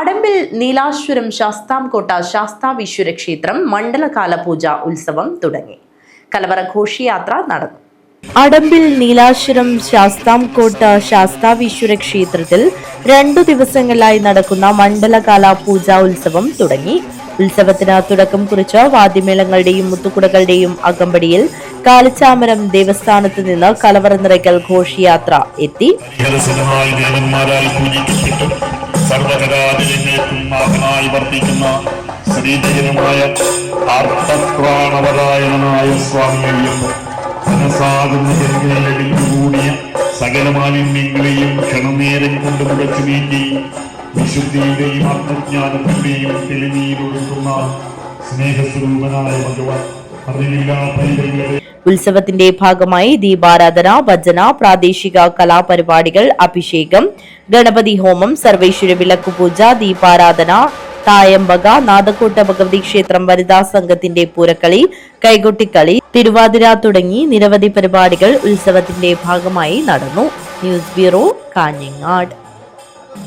അടമ്പിൽ നീലാശ്വരം ശാസ്താംകോട്ട ശാസ്താവീശ്വര ക്ഷേത്രം മണ്ഡലകാല പൂജ ഉത്സവം തുടങ്ങി. കലവറ ഘോഷയാത്ര നടന്നു. അടമ്പിൽ നീലാശ്വരം ശാസ്താംകോട്ട ശാസ്താവീശ്വര ക്ഷേത്രത്തിൽ രണ്ടു ദിവസങ്ങളിലായി നടക്കുന്ന മണ്ഡലകാല പൂജാ ഉത്സവം തുടങ്ങി. ഉത്സവത്തിന് തുടക്കം കുറിച്ച വാദ്യമേളങ്ങളുടെയും മുത്തുകുടകളുടെയും അകമ്പടിയിൽ കാലിച്ചാമരം ദേവസ്ഥാനത്ത് നിന്ന് കലവറ നിറയ്ക്കൽ ഘോഷയാത്ര എത്തി. ഹരിഹരസുരനായി ദേവന്മാരാൽ പൂജിക്കപ്പെട്ടു സർവകരാതിരങ്ങേക്കും നാഥനായി വർദ്ധിക്കുന്ന ശ്രീധീരമായ ആർത്തത്രാണവരായണനായ സ്വാമിയെയും മനസാകുന്ന സകല മാലിന്യങ്ങളെയും ക്ഷണനേരം കൊണ്ട് മുടച്ചു നീക്കി വിശുദ്ധിയുടെയും ആത്മജ്ഞാനത്തിന്റെയും തെളിനീരൊഴുക്കുന്ന സ്നേഹസ്വരൂപനായ ഭഗവാൻ ഉത്സവത്തിന്റെ ഭാഗമായി ദീപാരാധന ഭജന പ്രാദേശിക കലാപരിപാടികൾ അഭിഷേകം ഗണപതി ഹോമം സർവേശ്വര വിളക്കുപൂജ ദീപാരാധന തായമ്പക നാദക്കോട്ട ഭഗവതി ക്ഷേത്രം വനിതാ സംഘത്തിന്റെ പൂരക്കളി കൈകൊട്ടിക്കളി തിരുവാതിര തുടങ്ങി നിരവധി പരിപാടികൾ ഉത്സവത്തിന്റെ ഭാഗമായി നടന്നു. News bureau Kanhangad.